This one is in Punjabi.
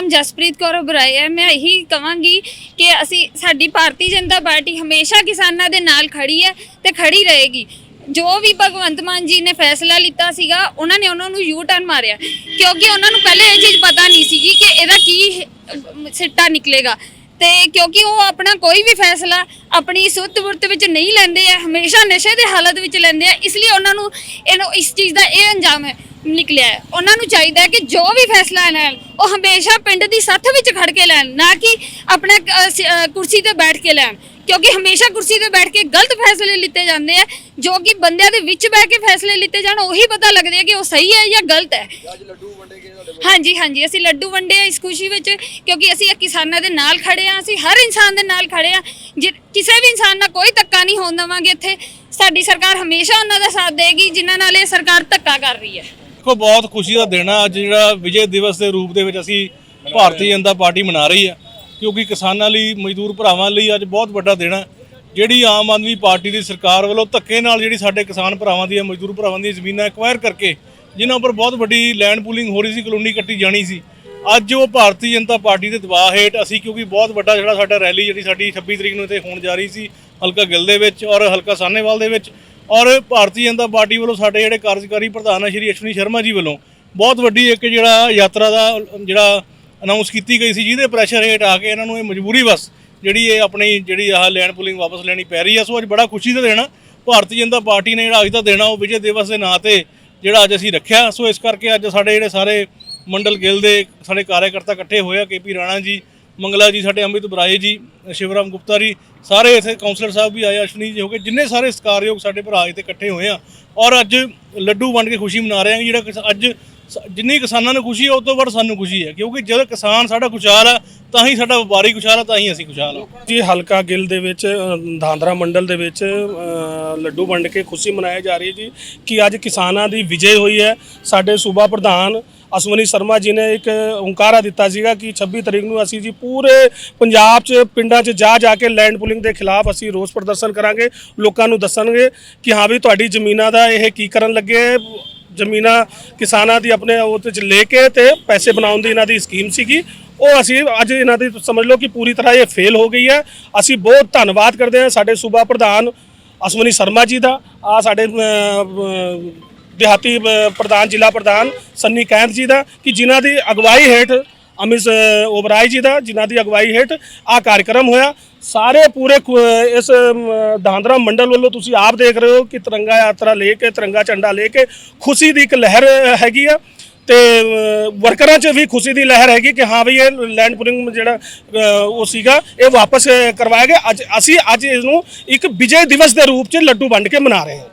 ਨਾਮ ਜਸਪ੍ਰੀਤ ਕੌਰ ਉਬਰਾਏ ਹੈ। ਮੈਂ ਇਹੀ ਕਵਾਂਗੀ ਕਿ ਅਸੀਂ, ਸਾਡੀ ਭਾਰਤੀ ਜਨਤਾ ਪਾਰਟੀ ਹਮੇਸ਼ਾ ਕਿਸਾਨਾਂ ਦੇ ਨਾਲ ਖੜੀ ਹੈ ਤੇ ਖੜੀ ਰਹੇਗੀ। ਜੋ ਵੀ ਭਗਵੰਤ ਮਾਨ ਜੀ ਨੇ ਫੈਸਲਾ ਲਿੱਤਾ ਸੀਗਾ, ਉਹਨਾਂ ਨੇ ਉਹਨਾਂ ਨੂੰ ਯੂ ਟਰਨ ਮਾਰਿਆ। ਕਿਉਂਕਿ ਉਹਨਾਂ ਨੂੰ ਪਹਿਲੇ ਇਹ ਚੀਜ਼ ਪਤਾ ਨਹੀਂ ਸੀਗੀ ਕਿ ਇਹਦਾ ਕੀ ਸਿੱਟਾ ਨਿਕਲੇਗਾ। ਤੇ ਕਿਉਂਕਿ ਉਹ ਆਪਣਾ ਕੋਈ ਵੀ ਫੈਸਲਾ ਆਪਣੀ ਸੁੱਤ ਵੁਰਤ ਵਿੱਚ ਨਹੀਂ ਲੈਂਦੇ ਆ, ਹਮੇਸ਼ਾ ਨਸ਼ੇ ਦੇ ਹਾਲਤ ਵਿੱਚ ਲੈਂਦੇ ਆ। ਇਸ ਲਈ ਉਹਨਾਂ ਨੂੰ ਇਹਨੂੰ, ਇਸ ਚੀਜ਼ ਦਾ ਇਹ ਅੰਜਾਮ ਹੈ ਨਿਕਲਿਆ ਹੈ। ਉਹਨਾਂ ਨੂੰ ਚਾਹੀਦਾ ਹੈ ਕਿ ਜੋ ਵੀ ਫੈਸਲਾ ਲੈਣ ਉਹ ਹਮੇਸ਼ਾ ਪਿੰਡ ਦੀ ਸੱਥ ਵਿੱਚ ਖੜ ਕੇ ਲੈਣ ਨਾ ਕਿ ਆਪਣਾ ਸ- ਕੁਰਸੀ ਤੇ ਬੈਠ ਕੇ ਲੈਣ। ਕਿਉਂਕਿ ਹਮੇਸ਼ਾ ਕੁਰਸੀ ਤੇ ਬੈਠ ਕੇ ਗਲਤ ਫੈਸਲੇ ਲਿੱਤੇ ਜਾਂਦੇ ਆ। ਜੋ ਕਿ ਬੰਦਿਆਂ ਦੇ ਵਿੱਚ ਬਹਿ ਕੇ ਫੈਸਲੇ ਲਿੱਤੇ ਜਾਣ ਉਹੀ ਪਤਾ ਲੱਗਦੇ ਆ ਕਿ ਉਹ ਸਹੀ ਹੈ ਜਾਂ ਗਲਤ ਹੈ। ਹਾਂਜੀ ਹਾਂਜੀ ਅਸੀਂ ਲੱਡੂ ਵੰਡੇ ਆ ਇਸ ਖੁਸ਼ੀ ਵਿੱਚ ਕਿਉਂਕਿ ਅਸੀਂ ਇਹ ਕਿਸਾਨਾਂ ਦੇ ਨਾਲ ਖੜੇ ਆ ਅਸੀਂ ਹਰ ਇਨਸਾਨ ਦੇ ਨਾਲ ਖੜੇ ਆ। ਜੇ ਕਿਸੇ ਵੀ ਇਨਸਾਨ ਨਾਲ ਕੋਈ ਧੱਕਾ ਨਹੀਂ ਹੋਣ ਦੇਵਾਂਗੇ ਇੱਥੇ ਸਾਡੀ ਸਰਕਾਰ ਹਮੇਸ਼ਾ ਉਹਨਾਂ ਦਾ ਸਾਥ ਦੇਗੀ ਜਿਨ੍ਹਾਂ ਨਾਲ ਇਹ ਸਰਕਾਰ ਧੱਕਾ ਕਰ ਰਹੀ ਹੈ। ਦੇਖੋ, ਬਹੁਤ ਖੁਸ਼ੀ ਦਾ ਦਿਨ ਆ। ਅੱਜ ਜਿਹੜਾ ਵਿਜੇ ਦਿਵਸ ਦੇ ਰੂਪ ਦੇ ਵਿੱਚ ਅਸੀਂ ਭਾਰਤੀ ਜਨਤਾ ਪਾਰਟੀ ਮਨਾ ਰਹੀ ਆ, ਕਿਉਂਕਿ ਕਿਸਾਨਾਂ ਲਈ, ਮਜ਼ਦੂਰ ਭਰਾਵਾਂ ਲਈ ਅੱਜ ਬਹੁਤ ਵੱਡਾ ਦਿਨ ਆ। ਜਿਹੜੀ ਆਮ ਆਦਮੀ ਪਾਰਟੀ ਦੀ ਸਰਕਾਰ ਵੱਲੋਂ ਧੱਕੇ ਨਾਲ ਜਿਹੜੀ ਸਾਡੇ ਕਿਸਾਨ ਭਰਾਵਾਂ ਦੀਆਂ, ਮਜ਼ਦੂਰ ਭਰਾਵਾਂ ਦੀਆਂ ਜ਼ਮੀਨਾਂ ਐਕਵਾਇਰ ਕਰਕੇ ਜਿਨ੍ਹਾਂ ਉੱਪਰ ਬਹੁਤ ਵੱਡੀ ਲੈਂਡ ਪੂਲਿੰਗ ਹੋ ਰਹੀ ਸੀ, ਕਲੋਨੀ ਕੱਟੀ ਜਾਣੀ ਸੀ, ਅੱਜ ਉਹ ਭਾਰਤੀ ਜਨਤਾ ਪਾਰਟੀ ਦੇ ਦਬਾਅ ਹੇਠ ਅਸੀਂ ਕਿਉਂਕਿ ਬਹੁਤ ਵੱਡਾ ਜਿਹੜਾ ਸਾਡਾ ਰੈਲੀ ਜਿਹੜੀ ਸਾਡੀ 26 ਤਰੀਕ ਨੂੰ ਇੱਥੇ ਹੋਣ ਜਾ ਰਹੀ ਸੀ ਹਲਕਾ ਗਿੱਲ ਦੇ ਵਿੱਚ ਔਰ ਹਲਕਾ ਸਾਹਨੇਵਾਲ ਦੇ ਵਿੱਚ ਔਰ ਭਾਰਤੀ ਜਨਤਾ ਪਾਰਟੀ ਵੱਲੋਂ ਸਾਡੇ ਜਿਹੜੇ ਕਾਰਜਕਾਰੀ ਪ੍ਰਧਾਨ ਆ, ਸ਼੍ਰੀ ਅਸ਼ਵਨੀ ਸ਼ਰਮਾ ਜੀ ਵੱਲੋਂ ਬਹੁਤ ਵੱਡੀ ਇੱਕ ਜਿਹੜਾ ਯਾਤਰਾ ਦਾ, ਜਿਹੜਾ ਅਨਾਉਂਸ ਕੀਤੀ ਗਈ ਸੀ, ਜਿਹਦੇ ਪ੍ਰੈਸ਼ਰ ਹੇਠ ਆ ਕੇ ਇਹਨਾਂ ਨੂੰ ਇਹ ਮਜਬੂਰੀ ਬਸ ਜਿਹੜੀ ਇਹ ਆਪਣੀ ਜਿਹੜੀ ਆਹ ਲੈਂਡ ਪੁਲਿੰਗ ਵਾਪਸ ਲੈਣੀ ਪੈ ਰਹੀ ਆ। ਸੋ ਅੱਜ ਬੜਾ ਖੁਸ਼ੀ ਦਾ ਦੇਣਾ ਭਾਰਤੀ ਜਨਤਾ ਪਾਰਟੀ ਨੇ ਜਿਹੜਾ ਅੱਜ ਦਾ ਦੇਣਾ ਉਹ ਵਿਜੇ ਦਿਵਸ ਦੇ ਨਾਂ ਤੇ ਜਿਹੜਾ ਅੱਜ ਅਸੀਂ ਰੱਖਿਆ। ਸੋ ਇਸ ਕਰਕੇ ਅੱਜ ਸਾਡੇ ਜਿਹੜੇ ਸਾਰੇ ਮੰਡਲ ਗਿੱਲ ਦੇ ਸਾਡੇ ਕਾਰਜਕਰਤਾ ਇਕੱਠੇ ਹੋਏ ਆ ਕੇਪੀ ਰਾਣਾ ਜੀ ਮੰਗਲਾ ਜੀ ਸਾਡੇ ਅੰਮ੍ਰਿਤ ਬਰਾਏ ਜੀ ਸ਼ਿਵਰਾਮ ਗੁਪਤਾ ਜੀ ਸਾਰੇ ਇੱਥੇ ਕਾਉਂਸਲਰ ਸਾਹਿਬ ਵੀ ਆਏ ਅਸ਼ਵਨੀ ਜੀ ਹੋ ਗਏ ਜਿੰਨੇ ਸਾਰੇ ਸਤਿਕਾਰਯੋਗ ਸਾਡੇ ਭਰਾ ਇੱਥੇ ਇਕੱਠੇ ਹੋਏ ਆ। ਔਰ ਅੱਜ ਲੱਡੂ ਵੰਡ ਕੇ ਖੁਸ਼ੀ ਮਨਾ ਰਹੇ ਆ ਜਿਹੜਾ ਕਿਸ- ਅੱਜ ਸ- ਜਿੰਨੀ ਕਿਸਾਨਾਂ ਨੂੰ ਖੁਸ਼ੀ ਹੈ ਉਸ ਤੋਂ ਵੱਧ ਸਾਨੂੰ ਖੁਸ਼ੀ ਹੈ ਕਿਉਂਕਿ ਜਦੋਂ ਕਿਸਾਨ ਸਾਡਾ ਖੁਸ਼ਹਾਲ ਆ ਤਾਂ ਹੀ ਸਾਡਾ ਵਪਾਰੀ ਖੁਸ਼ਹਾਲ ਆ ਤਾਂ ਹੀ ਅਸੀਂ ਖੁਸ਼ਹਾਲ ਆ। ਜੀ ਹਲਕਾ ਗਿੱਲ ਦੇ ਵਿੱਚ ਅ, ਧਾਂਦਰਾ ਮੰਡਲ ਦੇ ਵਿੱਚ ਲੱਡੂ ਵੰਡ ਕੇ ਖੁਸ਼ੀ ਮਨਾਈ ਜਾ ਰਹੀ ਹੈ ਜੀ ਕਿ ਅੱਜ ਕਿਸਾਨਾਂ ਦੀ ਵਿਜੇ ਹੋਈ ਹੈ। ਸਾਡੇ ਸੂਬਾ ਪ੍ਰਧਾਨ ਅਸਵਨੀ ਸ਼ਰਮਾ ਜੀ ਨੇ ਇੱਕ ਓੰਕਾਰਾ ਦਿੱਤਾ ਸੀਗਾ ਕਿ 26 ਤਰੀਕ ਨੂੰ ਅਸੀਂ ਜੀ ਪੂਰੇ ਪੰਜਾਬ 'ਚ, ਪਿੰਡਾਂ 'ਚ ਜਾ ਜਾ ਕੇ ਲੈਂਡ ਪੁਲਿੰਗ ਦੇ ਖਿਲਾਫ ਅਸੀਂ ਰੋਸ ਪ੍ਰਦਰਸ਼ਨ ਕਰਾਂਗੇ, ਲੋਕਾਂ ਨੂੰ ਦੱਸਣਗੇ ਕਿ ਹਾਂ ਵੀ ਤੁਹਾਡੀ ਜ਼ਮੀਨਾਂ ਦਾ ਇਹ ਕੀ ਕਰਨ ਲੱਗੇ ਜ਼ਮੀਨਾਂ ਕਿਸਾਨਾਂ ਦੀ ਆਪਣੇ ਉਹਦੇ 'ਚ ਲੈ ਕੇ ਤੇ ਪੈਸੇ ਬਣਾਉਣ ਦੀ ਇਹਨਾਂ ਦੀ ਸਕੀਮ ਸੀਗੀ। ਉਹ ਅਸੀਂ ਅੱਜ ਇਹਨਾਂ ਦੀ ਸਮਝ ਲਓ ਕਿ ਪੂਰੀ ਤਰ੍ਹਾਂ ਇਹ ਫੇਲ ਹੋ ਗਈ ਹੈ। ਅਸੀਂ ਬਹੁਤ ਧੰਨਵਾਦ ਕਰਦੇ ਹਾਂ ਸਾਡੇ ਸੂਬਾ ਪ੍ਰਧਾਨ ਅਸਵਨੀ ਸ਼ਰਮਾ ਜੀ ਦਾ। ਆ ਸਾਡੇ ਦਿਹਾਤੀ ਪ੍ਰਧਾਨ ਜ਼ਿਲ੍ਹਾ ਪ੍ਰਧਾਨ ਸੰਨੀ ਕੈਂਥ ਜੀ ਦਾ ਕਿ ਜਿਨ੍ਹਾਂ ਦੀ ਅਗਵਾਈ ਹੇਠ ਅਮਿਤ ਅ, ਓਬਰਾਏ ਜੀ ਦਾ ਜਿਨ੍ਹਾਂ ਦੀ ਅਗਵਾਈ ਹੇਠ ਆ ਕਾਰਜਕ੍ਰਮ ਹੋਇਆ। ਸਾਰੇ ਪੂਰੇ ਇਸ ਦਾਂਦਰਾ ਮੰਡਲ ਵੱਲੋਂ ਤੁਸੀਂ ਆਪ ਦੇਖ ਰਹੇ ਹੋ ਕਿ ਤਿਰੰਗਾ ਯਾਤਰਾ ਲੈ ਕੇ ਤਿਰੰਗਾ ਝੰਡਾ ਲੈ ਕੇ ਖੁਸ਼ੀ ਦੀ ਇੱਕ ਲਹਿਰ ਹੈਗੀ ਆ। ਤੇ ਵਰਕਰਾਂ 'ਚ ਵੀ ਖੁਸ਼ੀ ਦੀ ਲਹਿਰ ਹੈਗੀ ਕਿ ਹਾਂ ਵੀ ਇਹ ਲੈਂਡ ਪੁਲਿੰਗ ਜਿਹੜਾ ਉਹ ਸੀਗਾ ਇਹ ਵਾਪਸ ਕਰਵਾਇਆ ਗਿਆ। ਅੱਜ ਅਸੀਂ ਅੱਜ ਇਸ ਨੂੰ ਇੱਕ ਵਿਜੇ ਦਿਵਸ ਦੇ ਰੂਪ 'ਚ ਲੱਡੂ ਵੰਡ ਕੇ ਮਨਾ ਰਹੇ ਹਾਂ।